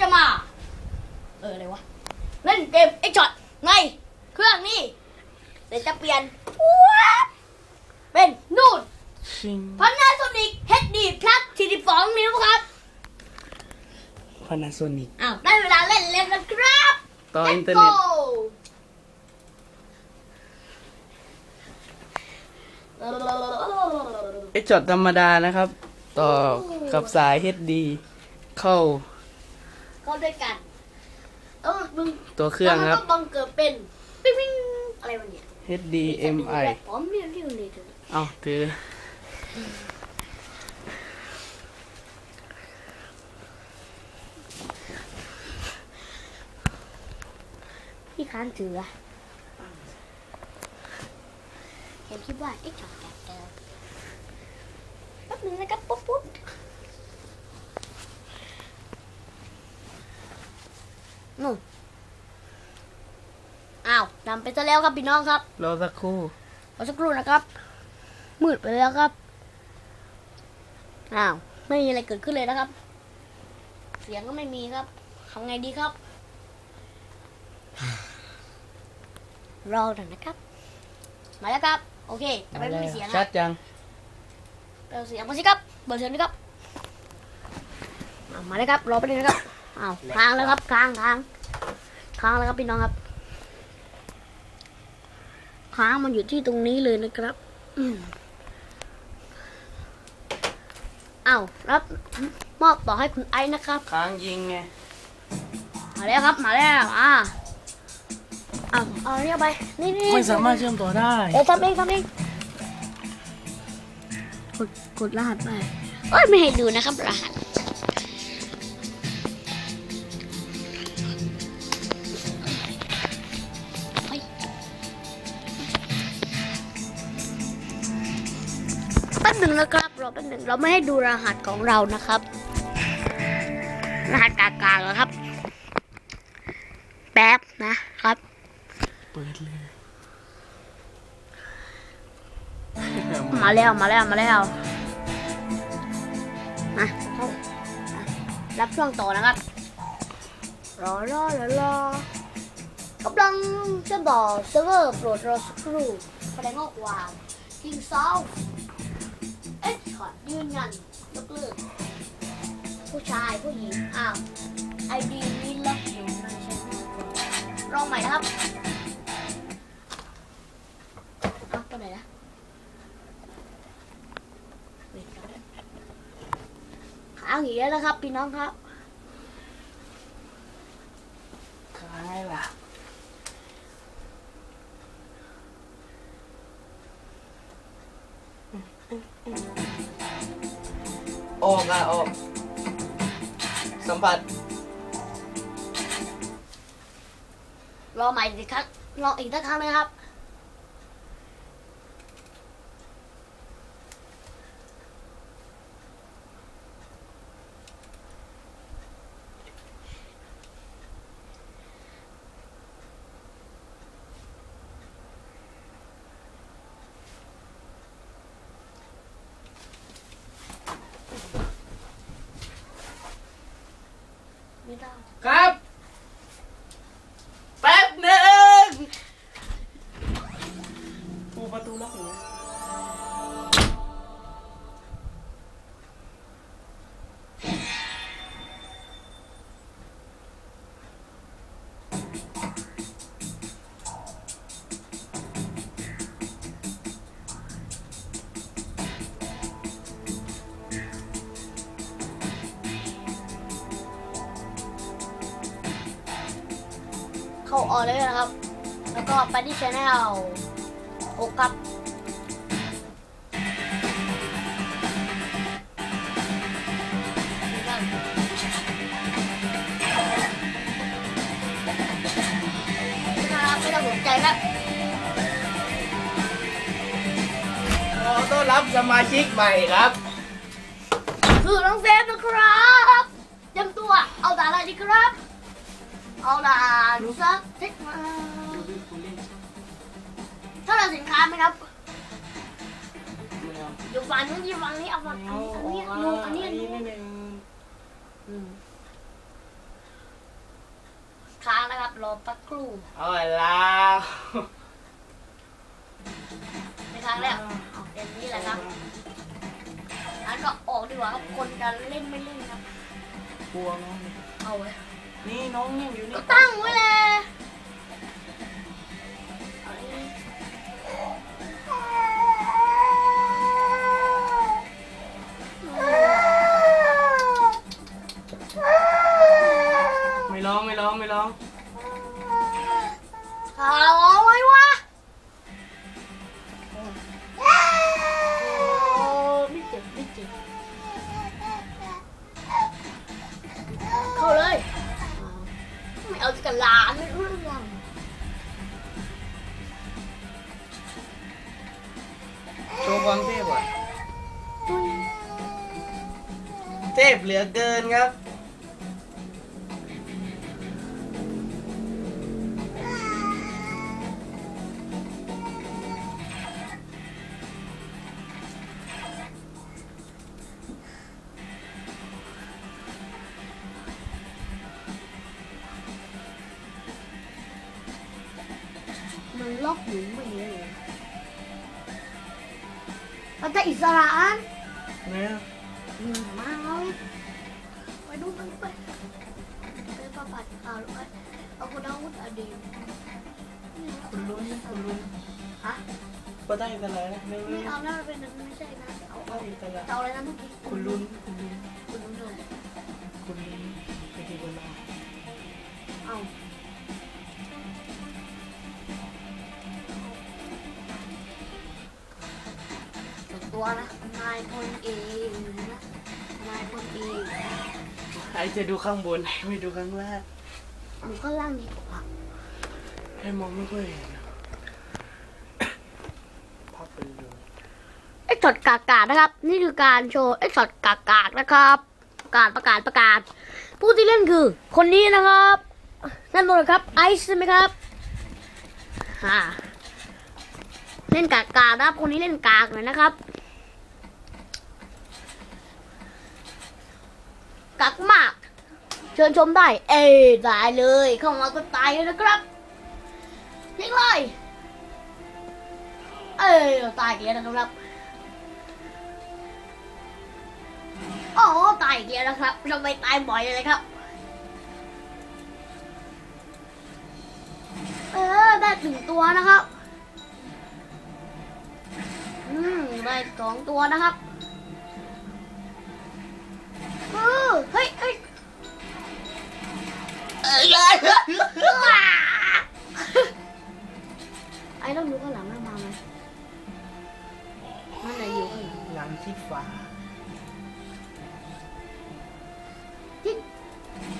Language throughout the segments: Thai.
จะมา เอออะไรวะ เล่นเกมเอ็กช็อตในเครื่องนี้เดี๋ยวจะเปลี่ยนว้าบเป็นนู่นชิงพันนาโซนิก HD Plus 42นิ้วครับพานาโซนิกอ้าวได้เวลาเล่นเล่นแล้วครับ ต่อ Let's อินเทอร์เน็ต go ไอจอดธรรมดานะครับ ต่อกับสาย HD เข้า เข้าด้วยกันเออมึงตัวเครื่องครับแล้วมันก็บังเกิดเป็นปิ๊งปิ๊งอะไรวะเนี่ย HDMI ผมเรียนเรียนเลยเถอะเอาถือ พี่ค้านถืออะเห็นคิดว่าไอ้จอดแกเจอแป๊บนึงนะครับปุ๊บปุ๊บ นู่นอ้าวนำไปซะแล้วครับพี่น้องครับรอสักครู่รอสักครู่นะครับ มืดไปแล้วครับ อ้าว ไม่มีอะไรเกิดขึ้นเลยนะครับ เสียงก็ไม่มีครับทำไงดีครับ รอหน่อยนะครับ มาแล้วครับ โอเคแต่ไม่มีเสียงคชัรัดบจังเปิดเสียงมาสิครับ เปิดเสียงดิครับอะมาเลยครับ รอไปเลยนะครับ อ้าวค้างแล้วครับค้างค้างค้างแล้วครับพี่น้องครับค้างมันอยู่ที่ตรงนี้เลยนะครับอืมอ้าวรับมอบต่อให้คุณไอ้นะครับ ค้างยิงไงมาแล้วครับมาแล้วอ่าเอาเอาเรียกไปนี่นี่ไม่สามารถเชื่อมต่อได้เดี๋ยวทำเองทำเองกดกดรหัสไปโอ้ยไม่ให้ดูนะครับรหัส นะครับรอแป๊บหนึ่งเราไม่ให้ดูรหัสของเรานะครับ รหัสกากาแล้วครับ แป๊บนะครับ เปิดเลยมาแล้วมาแล้วมาแล้วมาเข้ารับช่วงต่อนะครับรอรอรอรอกำลังจะต่อเซิร์ฟเวอร์โปรดรอสักครู่แสดงข้อความทิ้งซอ็กช็ อตยืนยันยกเลิกผู้ชายผู้หญิงอ้าวไอดีนี้ล็อกอยู่ไม่ใช่รองใหม่นะครับอ้าวตัวไหนนะค้างอีกแล้วนะครับพี่น้องครับ ออกอะออก สัมผัส รอใหม่อีกครั้งรออีกสักครั้งนะครับ ไเข้าออเลยนะครับ แล้วก็ไปที่ช anel โอครับนะครับไม่ต้องสนใจครับขอต้อนรับสมาชิกใหม่ครับ คือน้องเซฟนะครับเตรียมตัวเอาด่านอะไรดีครับ เอาด่านสักเทคมาถ้าเราสินค้าไหมครับอยู่ฝั่งนู้นอยู่ฝั่งนี้เอาฝั่งนี้อันนี้ดูอันนี้ดูอืมนะครับรอปักครู่เอาละในครั้งแรกเอาเต็มนี้แหละครับงั้นก็ออกดีกว่าครับคนจะเล่นไม่เล่นครับกลัวน้องเอาไว้ นี่น้องยังอยู่นี่ ตั้งไว้เลย เทพเหลือเกินครับมันล็อกอยู่ไม่เห็นเลยเราจะอิสระอันเนี่ยอืมมา ไปประปัดข่าวไปเอาคนอาวุธอดีตคุณลุ้นคุณลุ้ฮะก็ได้กันแล้วนะไม่ไม่เอาแล้วเป็นไม่ใช่นะเอาได้อากันแล้วเอาอะไรนะเมื่อกี้คุณลุ้คุณลุ้คุณลุ้นเลยคุณลุ้นไปที่บนเราเอาตัวนะนายคนเองนะนายคนเอง ใครจะดูข้างบนให้ไม่ดูข้างล่างหนูข้างล่างดีกว่าให้มองไม่ค่อยเห็นนะพับไปเลยไอ้ช็อตกากาดนะครับ นี่คือการโชว์ไอ้ช็อตกากาดนะครับประกาศประกาศประกาศ ผู้ที่เล่นคือ คนนี้นะครับนั่นหมดเลยครับไอซ์ใช่ไหมครับอ่าเล่นกากาดนะครับคนนี้เล่นกากหน่อยนะครับ กากมาก เชิญชมได้ เอ้ยได้เลย เข้ามาก็ตายเลยนะครับยิงเลยเอ้ตายอีกแล้วนะครับโอ้ตายอีกแล้วนะครับทำไมตายบ่อยเลยครับ เออได้ถึงตัวนะครับ อืมได้สองตัวนะครับ เฮ้ยเฮ้ยเอ้ยไอ้ต้องดูข้างหลังมันมาไหมมันไหนอยู่ข้างหลังหลังที่ฟ้าจิ๊ก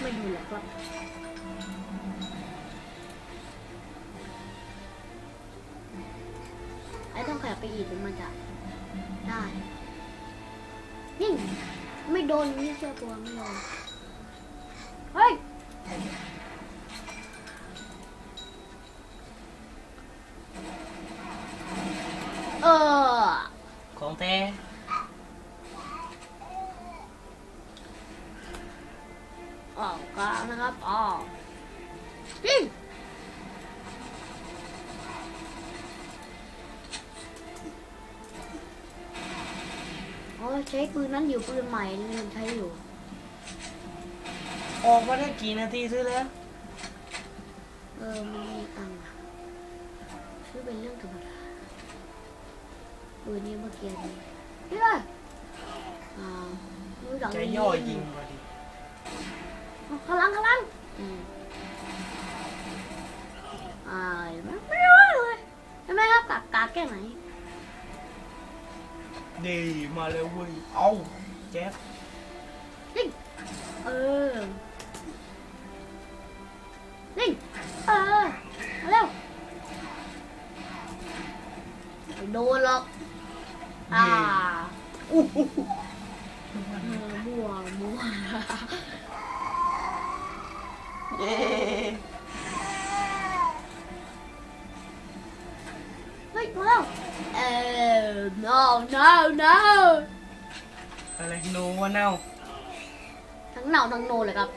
ไม่ดูหรอกครับไอ้ต้องขยับไปอีกมันจะได้ยิ่ง ไม่โดนนี่เชื่อตัวไม่โดนเฮ้ยเออของแท้ออกกลางนะครับออกยิง อ๋อใช้ปืนนั้นอยู่ปืนใหม่ลืมใช้อยู่ ออกมาได้กี่นาทีซื้อแล้วเออมันมีตังค์อะซื้อเป็นเรื่องธรรมดาปืนนี้เมื่อกี้นี้นี่เลยอ่ารู้จักใจย่อยิงมาดิอ๋อข้างหลังข้างหลังอืมอ่าเห็นไหมไม่รู้เลยเห็นไหมครับกากกากแค่ไหน ดีมาแล้วเว้ยเอาแจ๊บนิ่งเออ quick, well. Oh, no, no, no. Thằng này nô nào. Thằng nào thằng nô lại gặp.